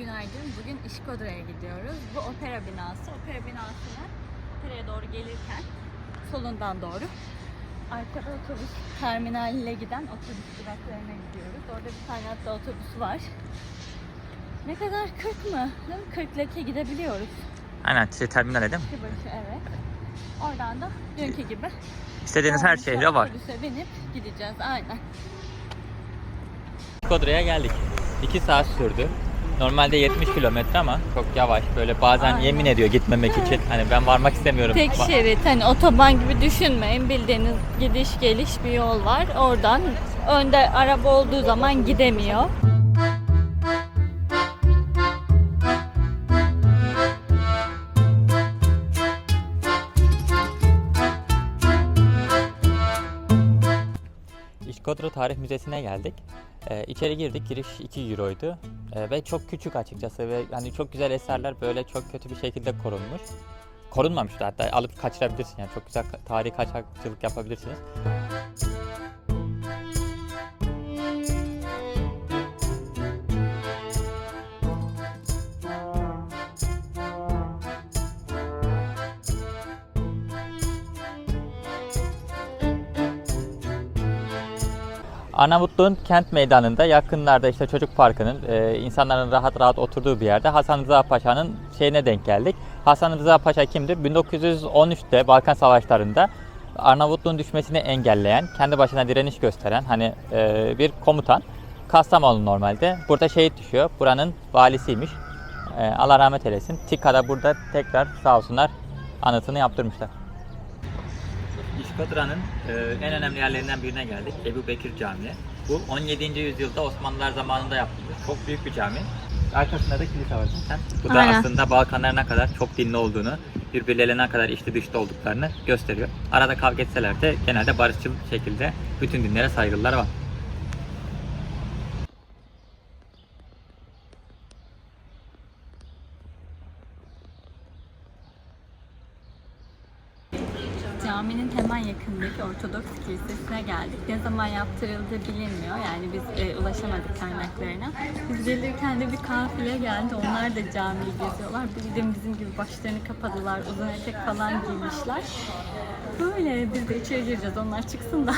Günaydın. Bugün İşkodra'ya gidiyoruz. Bu opera binası. Opera binasına operaya doğru gelirken solundan doğru arkada otobüs terminaline giden otobüs duraklarına gidiyoruz. Orada bir tane hatta otobüs var. Ne kadar 40 mı? Değil mi? 40 leke gidebiliyoruz. Aynen şey, terminale değil mi? Evet. Oradan da dünkü gibi. İstediğiniz her şehre var. Otobüse binip gideceğiz. Aynen. Kodra'ya geldik. 2 saat sürdü. Normalde 70 kilometre ama çok yavaş böyle bazen Aynen. yemin ediyor gitmemek için. Hani ben varmak istemiyorum. Tek şerit hani otoban gibi düşünmeyin. Bildiğiniz gidiş geliş bir yol var. Oradan önde araba olduğu zaman gidemiyor. İşkodra Tarih Müzesi'ne geldik. Ee, içeri girdik. Giriş 2 euroydu. Ee, ve çok küçük açıkçası ve hani çok güzel eserler böyle çok kötü bir şekilde korunmuş. Korunmamıştı hatta alıp kaçırabilirsin yani çok güzel tarihi kaçakçılık yapabilirsiniz. Arnavutluğun kent meydanında yakınlarda işte çocuk parkının e, insanların rahat rahat oturduğu bir yerde Hasan Rıza Paşa'nın şeyine denk geldik. Hasan Rıza Paşa kimdir? 1913'te Balkan Savaşları'nda Arnavutluğun düşmesini engelleyen, kendi başına direniş gösteren hani e, bir komutan. Kastamonu normalde. Burada şehit düşüyor. Buranın valisiymiş. E, Allah rahmet eylesin. TİKA'da burada tekrar sağ olsunlar anıtını yaptırmışlar. İşkodra'nın e, en önemli yerlerinden birine geldik. Ebu Bekir Camii. Bu 17. yüzyılda Osmanlılar zamanında yapılmış. Çok büyük bir cami. Arkasında da kilise var zaten. Bu da Aynen. aslında Balkanlar ne kadar çok dinli olduğunu, birbirlerine ne kadar içli dışlı olduklarını gösteriyor. Arada kavga etseler de genelde barışçıl şekilde bütün dinlere saygılılar var. Caminin hemen yakındaki Ortodoks Kilisesi'ne geldik. Ne zaman yaptırıldığı bilinmiyor. Yani biz e, ulaşamadık kaynaklarına. Biz gelirken de bir kafile geldi. Onlar da camiyi geziyorlar. De bizim gibi başlarını kapadılar. Uzun etek falan giymişler. Böyle biz de içeri gireceğiz. Onlar çıksın da.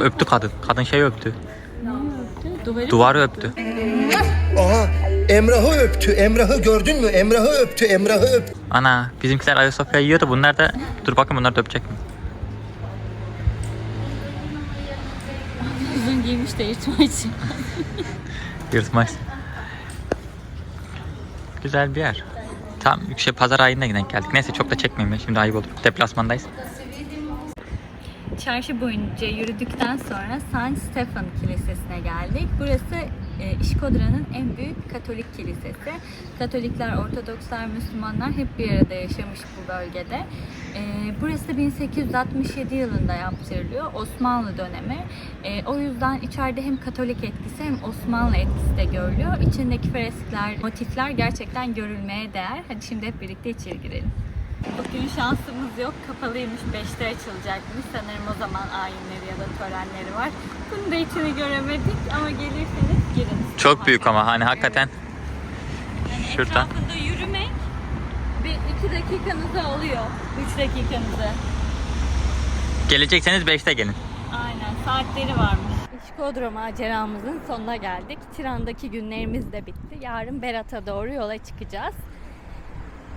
Öptü kadın. Kadın şey öptü. Ne öptü? Duvarı, Duvarı öptü. Aha Emrah'ı öptü. Emrah'ı gördün mü? Emrah'ı öptü. Emrah'ı öptü. Ana bizimkiler Ayasofya yiyordu. Bunlar da dur bakın bunlar da öpecek mi? Uzun giymiş de yırtma için. Yırtmaz. Güzel bir yer. Tam şey pazar ayında denk geldik. Neyse çok da çekmeyeyim ben. Şimdi ayıp olur. Deplasmandayız. Çarşı boyunca yürüdükten sonra San Stefan Kilisesi'ne geldik. Burası e, İşkodra'nın en büyük Katolik kilisesi. Katolikler, Ortodokslar, Müslümanlar hep bir arada yaşamış bu bölgede. E, burası 1867 yılında yaptırılıyor. Osmanlı dönemi. E, o yüzden içeride hem Katolik etkisi hem Osmanlı etkisi de görülüyor. İçindeki freskler, motifler gerçekten görülmeye değer. Hadi şimdi hep birlikte içeri girelim. Bugün şansımız yok. Kapalıymış. 5'te açılacakmış. Sanırım o zaman ayinleri ya da törenleri var. Bunu da içini göremedik ama gelirseniz girin. Çok büyük ama hani hakikaten Yani şuradan. etrafında yürümek bir iki dakikanızı alıyor. Üç dakikanızı. gelecekseniz 5'te gelin. Aynen saatleri varmış. İşkodro maceramızın sonuna geldik. Tiran'daki günlerimiz de bitti. Yarın Berat'a doğru yola çıkacağız.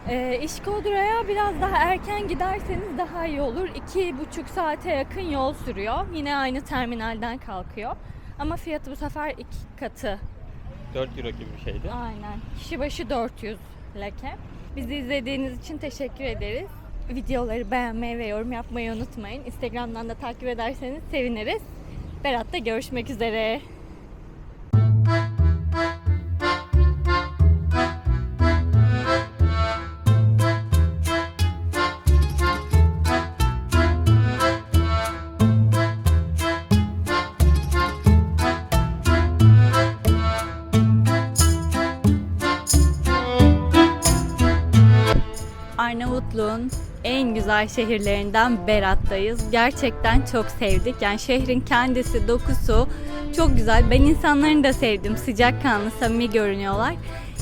Ee, İşkodro'ya biraz daha erken giderseniz daha iyi olur. İki buçuk saate yakın yol sürüyor. Yine aynı terminalden kalkıyor. Ama fiyatı bu sefer iki katı 4 euro gibi bir şeydi. Aynen. Kişi başı 400 leke. Bizi izlediğiniz için teşekkür ederiz. Videoları beğenmeyi ve yorum yapmayı unutmayın. Instagram'dan da takip ederseniz seviniriz. Berat'ta görüşmek üzere. Güzel şehirlerinden Berat'tayız. Gerçekten çok sevdik. Yani şehrin kendisi, dokusu çok güzel. Ben insanlarını da sevdim. Sıcakkanlı, samimi görünüyorlar.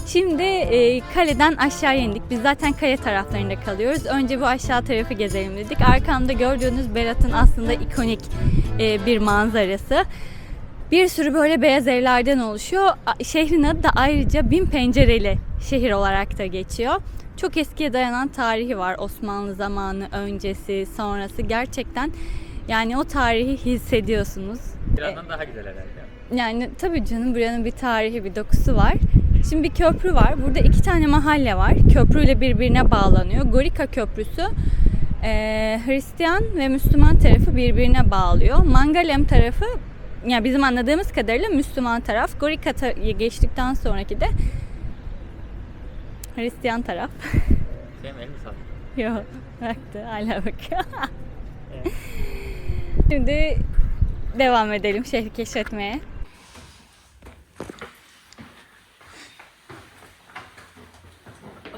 Şimdi e, kaleden aşağı indik. Biz zaten kale taraflarında kalıyoruz. Önce bu aşağı tarafı gezelim dedik. Arkamda gördüğünüz Berat'ın aslında ikonik e, bir manzarası. Bir sürü böyle beyaz evlerden oluşuyor. Şehrin adı da ayrıca bin pencereli şehir olarak da geçiyor. Çok eskiye dayanan tarihi var. Osmanlı zamanı, öncesi, sonrası. Gerçekten yani o tarihi hissediyorsunuz. Birazdan daha güzel herhalde. Yani tabii canım buranın bir tarihi, bir dokusu var. Şimdi bir köprü var. Burada iki tane mahalle var. Köprüyle birbirine bağlanıyor. Gorika Köprüsü eee, Hristiyan ve Müslüman tarafı birbirine bağlıyor. Mangalem tarafı yani bizim anladığımız kadarıyla Müslüman taraf. Gorika geçtikten sonraki de Hristiyan taraf. Senin elini sağ. Yok baktı hala bakıyor. Şimdi devam edelim şehri keşfetmeye.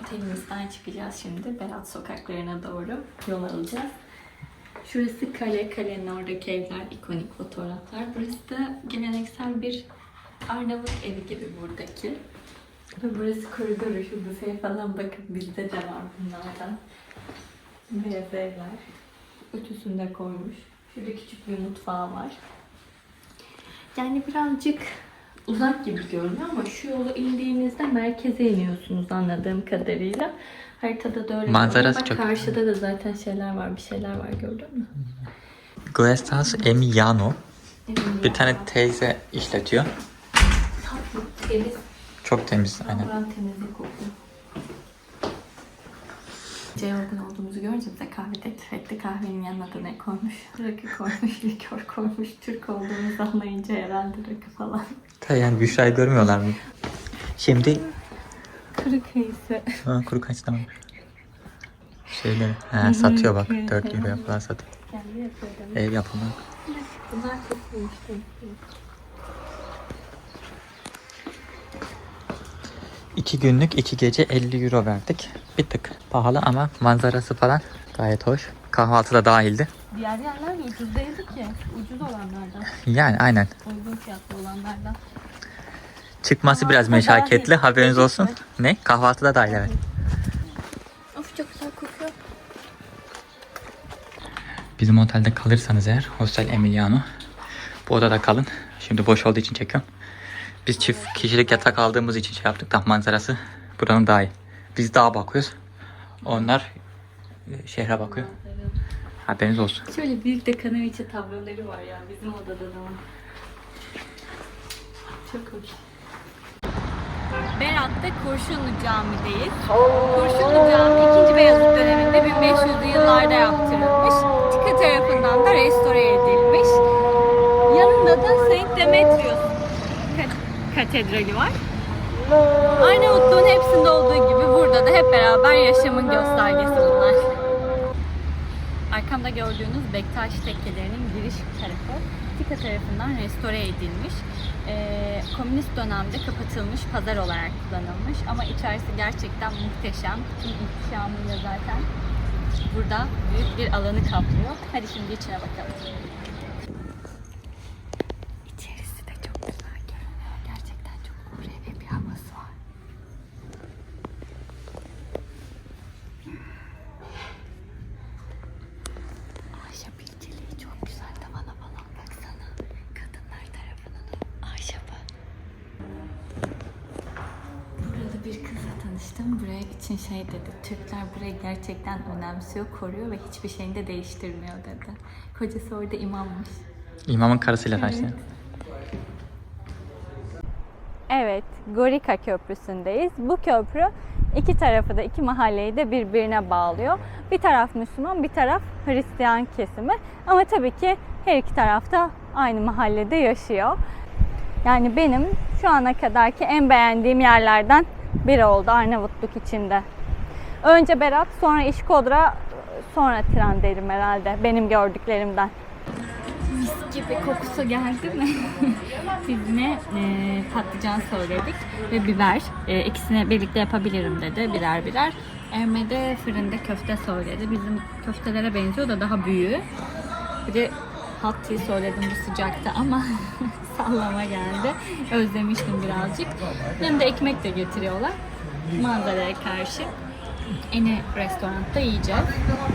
Otelimizden çıkacağız şimdi. Berat sokaklarına doğru yol alacağız. Şurası kale, kalenin oradaki evler, ikonik fotoğraflar. Burası da geleneksel bir Arnavut evi gibi buradaki. Ve burası koridoru, şu büfeye falan bakın bizde de var bunlardan. Beyaz evler. Ütüsünde koymuş. Şurada küçük bir mutfağı var. Yani birazcık uzak gibi görünüyor ama şu yolu indiğinizde merkeze iniyorsunuz anladığım kadarıyla. Haritada da öyle Manzarası. Bak çok- Karşıda da zaten şeyler var, bir şeyler var gördün mü? Guestas Emiliano. Eminim Bir tane teyze işletiyor. tatlı, temiz, çok temiz. Aynen. Buranın temizlik kokuyor. Şey Cevap'ın olduğumuzu görünce bize kahve teklif etti. Kahvenin yanına da ne koymuş? Rakı koymuş, likör koymuş. Türk olduğumuzu anlayınca herhalde rakı falan. Ta yani Büşra'yı görmüyorlar mı? Şimdi... Kuru kayısı. Ha, kuru kayısı tamam. Şeyleri. Ha, satıyor bak. 4 euro falan satıyor. Kendi yapıyor Ev yapımı. Bunlar çok iyi işte. 2 günlük 2 gece 50 euro verdik. Bir tık pahalı ama manzarası falan gayet hoş. Kahvaltı da dahildi. Diğer yerler mi ucuz değildi ki? Ucuz olanlardan. Yani aynen. Uygun fiyatlı olanlardan. Çıkması biraz meşakkatli dahil. haberiniz olsun. Ne? Kahvaltı da dahil evet. Of çok güzel kokuyor. Bizim otelde kalırsanız eğer Hostel Emiliano bu odada kalın. Şimdi boş olduğu için çekiyorum. Biz çift kişilik yatak aldığımız için şey yaptık da manzarası buranın daha iyi. Biz dağa bakıyoruz. Onlar e, şehre bakıyor. Haberiniz olsun. Şöyle büyük de kanaviçe tabloları var ya bizim odada da var. Çok hoş. Berat'ta Kurşunlu Cami'deyiz. Kurşunlu Cami 2. Beyazıt döneminde 1500'lü yıllarda yaptırılmış. Tika tarafından da restore edilmiş. Yanında da Saint Demetrius katedrali var. Arnavutluğun hepsinde olduğu gibi burada da hep beraber yaşamın göstergesi bunlar. Arkamda gördüğünüz Bektaş tekkelerinin giriş tarafı Tika tarafından restore edilmiş. Ee, komünist dönemde kapatılmış pazar olarak kullanılmış ama içerisi gerçekten muhteşem. Tüm ihtişamıyla zaten burada büyük bir alanı kaplıyor. Hadi şimdi içine bakalım. İçerisi de çok güzel görünüyor. Gerçekten çok uhrevi bir havası var. Ahşap inceliği çok güzel tavana falan baksana. Kadınlar tarafının o ahşabı. Burada bir tanıştım. Buraya için şey dedi. Türkler burayı gerçekten önemsiyor, koruyor ve hiçbir şeyini de değiştirmiyor dedi. Kocası orada imammış. İmamın karısıyla tanıştım. Evet, Gorika Köprüsü'ndeyiz. Bu köprü iki tarafı da iki mahalleyi de birbirine bağlıyor. Bir taraf Müslüman, bir taraf Hristiyan kesimi. Ama tabii ki her iki tarafta aynı mahallede yaşıyor. Yani benim şu ana kadarki en beğendiğim yerlerden biri oldu Arnavutluk içinde. Önce Berat, sonra İşkodra, sonra tren derim herhalde benim gördüklerimden. Mis gibi kokusu geldi mi? Biz yine e, patlıcan söyledik ve biber. E, ikisini birlikte yapabilirim dedi birer birer. Erme de fırında köfte söyledi. Bizim köftelere benziyor da daha büyüğü. Bir de tea söyledim bu sıcakta ama sallama geldi. Özlemiştim birazcık. Yanında ekmek de getiriyorlar. Manzaraya karşı. Eni restoranda yiyeceğiz.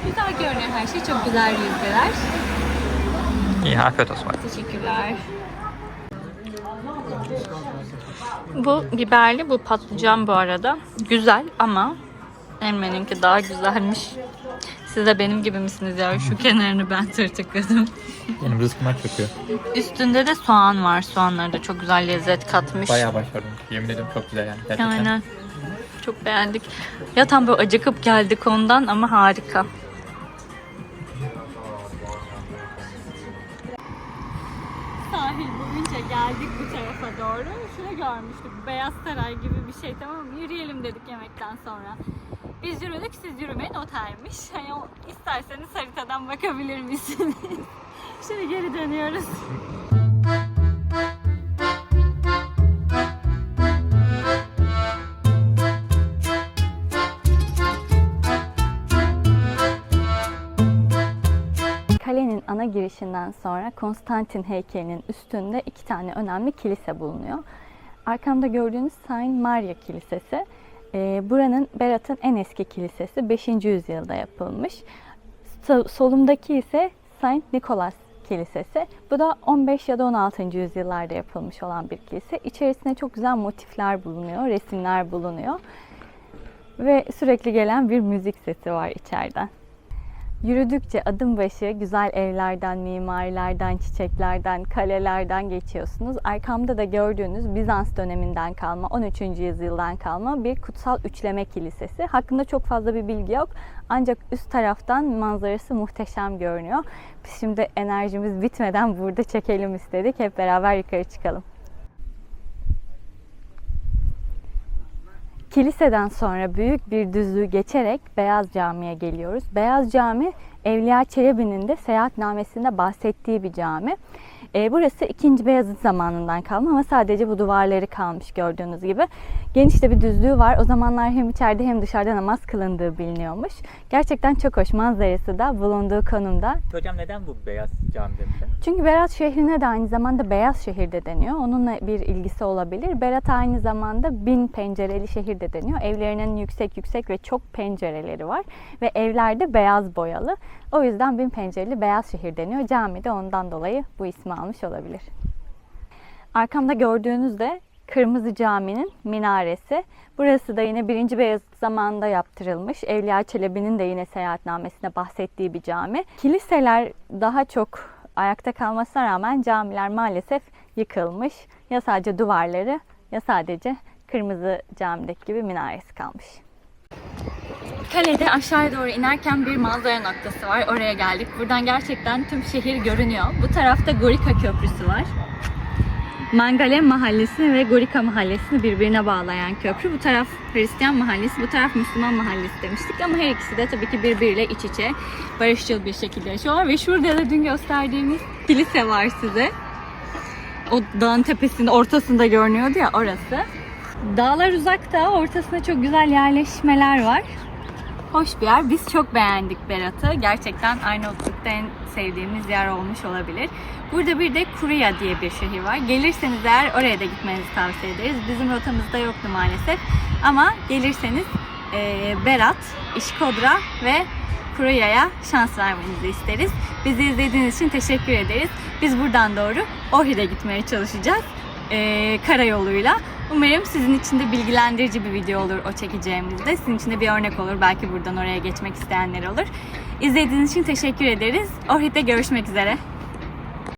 Güzel görünüyor her şey. Çok güzel yüzdeler. İyi afiyet olsun. Teşekkürler. Bu biberli, bu patlıcan bu arada. Güzel ama Emre'ninki daha güzelmiş. Siz de benim gibi misiniz ya? Şu kenarını ben tırtıkladım. Benim rızkıma çöküyor. Üstünde de soğan var. Soğanları da çok güzel lezzet katmış. Bayağı başardım. Yemin ederim çok güzel yani. Gerçekten. Aynen. Çok beğendik. Ya tam böyle acıkıp geldik ondan ama harika. Sahil boyunca geldik bu tarafa doğru. Şunu görmüştük. Beyaz Saray gibi bir şey tamam mı? Yürüyelim dedik yemekten sonra. Biz yürüdük, siz yürümeyin otelmiş. Hani o, isterseniz haritadan bakabilir misiniz? Şimdi geri dönüyoruz. Kalenin ana girişinden sonra Konstantin heykelinin üstünde iki tane önemli kilise bulunuyor. Arkamda gördüğünüz Saint Maria Kilisesi. Ee, buranın Berat'ın en eski kilisesi 5. yüzyılda yapılmış. So- solumdaki ise Saint Nicholas Kilisesi. Bu da 15 ya da 16. yüzyıllarda yapılmış olan bir kilise. İçerisinde çok güzel motifler bulunuyor, resimler bulunuyor. Ve sürekli gelen bir müzik sesi var içeriden. Yürüdükçe adım başı güzel evlerden, mimarilerden, çiçeklerden, kalelerden geçiyorsunuz. Arkamda da gördüğünüz Bizans döneminden kalma, 13. yüzyıldan kalma bir kutsal üçleme kilisesi. Hakkında çok fazla bir bilgi yok. Ancak üst taraftan manzarası muhteşem görünüyor. Biz şimdi enerjimiz bitmeden burada çekelim istedik. Hep beraber yukarı çıkalım. Kiliseden sonra büyük bir düzlüğü geçerek Beyaz Cami'ye geliyoruz. Beyaz Cami Evliya Çelebi'nin de seyahatnamesinde bahsettiği bir cami. Ee, burası 2. Beyazıt zamanından kalma ama sadece bu duvarları kalmış gördüğünüz gibi. Geniş de bir düzlüğü var. O zamanlar hem içeride hem dışarıda namaz kılındığı biliniyormuş. Gerçekten çok hoş manzarası da bulunduğu konumda. Hocam neden bu beyaz cami demişler? Çünkü Berat şehrine de aynı zamanda Beyaz Şehir de deniyor. Onunla bir ilgisi olabilir. Berat aynı zamanda bin pencereli şehir de deniyor. Evlerinin yüksek yüksek ve çok pencereleri var. Ve evlerde beyaz boyalı. O yüzden bin pencereli Beyaz Şehir deniyor. Cami de ondan dolayı bu ismi almış olabilir. Arkamda gördüğünüz de Kırmızı Cami'nin minaresi. Burası da yine 1. Beyazıt zamanında yaptırılmış. Evliya Çelebi'nin de yine seyahatnamesinde bahsettiği bir cami. Kiliseler daha çok ayakta kalmasına rağmen camiler maalesef yıkılmış. Ya sadece duvarları ya sadece Kırmızı Cami'deki gibi minaresi kalmış. Kalede aşağıya doğru inerken bir manzara noktası var. Oraya geldik. Buradan gerçekten tüm şehir görünüyor. Bu tarafta Gorika Köprüsü var. Mangale Mahallesi ve Gorika Mahallesi'ni birbirine bağlayan köprü. Bu taraf Hristiyan Mahallesi, bu taraf Müslüman Mahallesi demiştik ama her ikisi de tabii ki birbiriyle iç içe barışçıl bir şekilde yaşıyorlar. Ve şurada da dün gösterdiğimiz kilise var size. O dağın tepesinde, ortasında görünüyordu ya orası. Dağlar uzakta, ortasında çok güzel yerleşmeler var. Hoş bir yer. Biz çok beğendik Berat'ı. Gerçekten Arnavutluk'ta en sevdiğimiz yer olmuş olabilir. Burada bir de Kuruya diye bir şehir var. Gelirseniz eğer oraya da gitmenizi tavsiye ederiz. Bizim rotamızda yoktu maalesef. Ama gelirseniz e, Berat, İşkodra ve Kuruya'ya şans vermenizi isteriz. Bizi izlediğiniz için teşekkür ederiz. Biz buradan doğru Ohri'de gitmeye çalışacağız. E, karayoluyla. Umarım sizin için de bilgilendirici bir video olur o çekeceğimizde. Sizin için de bir örnek olur. Belki buradan oraya geçmek isteyenler olur. İzlediğiniz için teşekkür ederiz. Ohri'de görüşmek üzere.